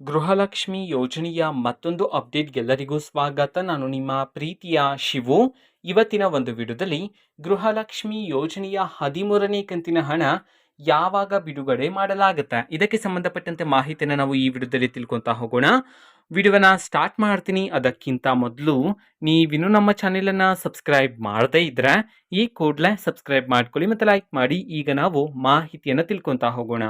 ಗೃಹಲಕ್ಷ್ಮಿ ಯೋಜನೆಯ ಮತ್ತೊಂದು ಅಪ್ಡೇಟ್ಗೆಲ್ಲರಿಗೂ ಸ್ವಾಗತ. ನಾನು ನಿಮ್ಮ ಪ್ರೀತಿಯ ಶಿವು. ಇವತ್ತಿನ ಒಂದು ವಿಡಿಯೋದಲ್ಲಿ ಗೃಹಲಕ್ಷ್ಮಿ ಯೋಜನೆಯ ಹದಿಮೂರನೇ ಕಂತಿನ ಹಣ ಯಾವಾಗ ಬಿಡುಗಡೆ ಮಾಡಲಾಗುತ್ತೆ? ಇದಕ್ಕೆ ಸಂಬಂಧಪಟ್ಟಂತೆ ಮಾಹಿತಿಯನ್ನು ನಾವು ಈ ವಿಡಿಯೋದಲ್ಲಿ ತಿಳ್ಕೊತಾ ಹೋಗೋಣ. ವಿಡಿಯೋನ ಸ್ಟಾರ್ಟ್ ಮಾಡ್ತೀನಿ. ಅದಕ್ಕಿಂತ ಮೊದಲು ನೀವಿನ್ನೂ ನಮ್ಮ ಚಾನೆಲನ್ನು ಸಬ್ಸ್ಕ್ರೈಬ್ ಮಾಡದೇ ಇದ್ರೆ ಈ ಕೂಡಲೇ ಸಬ್ಸ್ಕ್ರೈಬ್ ಮಾಡ್ಕೊಳ್ಳಿ ಮತ್ತು ಲೈಕ್ ಮಾಡಿ. ಈಗ ನಾವು ಮಾಹಿತಿಯನ್ನು ತಿಳ್ಕೊತಾ ಹೋಗೋಣ.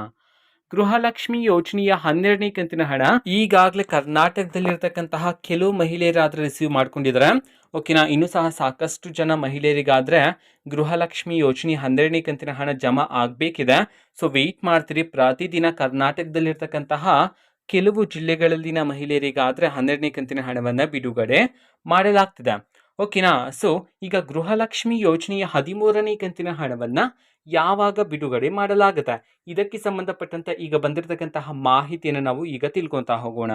ಗೃಹಲಕ್ಷ್ಮಿ ಯೋಜನೆಯ ಹನ್ನೆರಡನೇ ಕಂತಿನ ಹಣ ಈಗಾಗಲೇ ಕರ್ನಾಟಕದಲ್ಲಿರ್ತಕ್ಕಂತಹ ಕೆಲವು ಮಹಿಳೆಯರಾದ್ರೆ ರಿಸೀವ್ ಮಾಡ್ಕೊಂಡಿದ್ದಾರೆ. ಓಕೆನಾ? ಇನ್ನೂ ಸಹ ಸಾಕಷ್ಟು ಜನ ಮಹಿಳೆಯರಿಗಾದ್ರೆ ಗೃಹಲಕ್ಷ್ಮಿ ಯೋಜನೆ ಹನ್ನೆರಡನೇ ಕಂತಿನ ಹಣ ಜಮಾ ಆಗಬೇಕಿದೆ. ಸೊ ವೆಯ್ಟ್ ಮಾಡ್ತೀರಿ. ಪ್ರತಿದಿನ ಕರ್ನಾಟಕದಲ್ಲಿರ್ತಕ್ಕಂತಹ ಕೆಲವು ಜಿಲ್ಲೆಗಳಲ್ಲಿನ ಮಹಿಳೆಯರಿಗಾದ್ರೆ ಹನ್ನೆರಡನೇ ಕಂತಿನ ಹಣವನ್ನು ಬಿಡುಗಡೆ ಮಾಡಲಾಗ್ತಿದೆ. ಓಕೆನಾ ಸೊ ಈಗ ಗೃಹಲಕ್ಷ್ಮಿ ಯೋಜನೆಯ ಹದಿಮೂರನೇ ಕಂತಿನ ಹಣವನ್ನು ಯಾವಾಗ ಬಿಡುಗಡೆ ಮಾಡಲಾಗುತ್ತೆ? ಇದಕ್ಕೆ ಸಂಬಂಧಪಟ್ಟಂತ ಈಗ ಬಂದಿರತಕ್ಕಂತಹ ಮಾಹಿತಿಯನ್ನು ನಾವು ಈಗ ತಿಳ್ಕೊತಾ ಹೋಗೋಣ.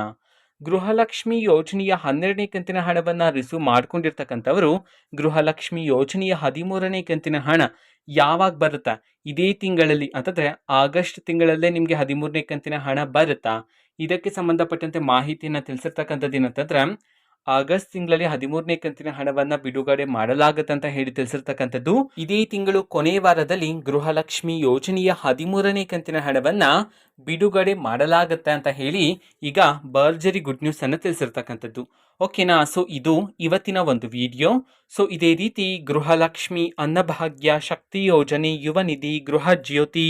ಗೃಹಲಕ್ಷ್ಮಿ ಯೋಜನೆಯ ಹನ್ನೆರಡನೇ ಕಂತಿನ ಹಣವನ್ನು ರಿಸೀವ್ ಮಾಡ್ಕೊಂಡಿರ್ತಕ್ಕಂಥವರು ಗೃಹಲಕ್ಷ್ಮಿ ಯೋಜನೆಯ ಹದಿಮೂರನೇ ಕಂತಿನ ಹಣ ಯಾವಾಗ ಬರುತ್ತಾ? ಇದೇ ತಿಂಗಳಲ್ಲಿ, ಅಂತಂದರೆ ಆಗಸ್ಟ್ ತಿಂಗಳಲ್ಲೇ ನಿಮಗೆ ಹದಿಮೂರನೇ ಕಂತಿನ ಹಣ ಬರುತ್ತಾ? ಇದಕ್ಕೆ ಸಂಬಂಧಪಟ್ಟಂತೆ ಮಾಹಿತಿಯನ್ನು ತಿಳಿಸಿರ್ತಕ್ಕಂಥದ್ದು ಏನಂತಂದ್ರೆ ಆಗಸ್ಟ್ ತಿಂಗಳಲ್ಲಿ ಹದಿಮೂರನೇ ಕಂತಿನ ಹಣವನ್ನ ಬಿಡುಗಡೆ ಮಾಡಲಾಗುತ್ತೆ ಅಂತ ಹೇಳಿ ತಿಳಿಸಿರ್ತಕ್ಕಂಥದ್ದು. ಇದೇ ತಿಂಗಳು ಕೊನೆ ವಾರದಲ್ಲಿ ಗೃಹಲಕ್ಷ್ಮಿ ಯೋಜನೆಯ ಹದಿಮೂರನೇ ಕಂತಿನ ಹಣವನ್ನ ಬಿಡುಗಡೆ ಮಾಡಲಾಗುತ್ತೆ ಅಂತ ಹೇಳಿ ಈಗ ಬರ್ಜರಿ ಗುಡ್ ನ್ಯೂಸ್ ಅನ್ನು ತಿಳಿಸಿರ್ತಕ್ಕಂಥದ್ದು. ಓಕೆನಾ ಸೊ ಇದು ಇವತ್ತಿನ ಒಂದು ವಿಡಿಯೋ. ಸೊ ಇದೇ ರೀತಿ ಗೃಹಲಕ್ಷ್ಮಿ ಅನ್ನಭಾಗ್ಯ ಶಕ್ತಿ ಯೋಜನೆ ಯುವ ನಿಧಿ ಗೃಹ ಜ್ಯೋತಿ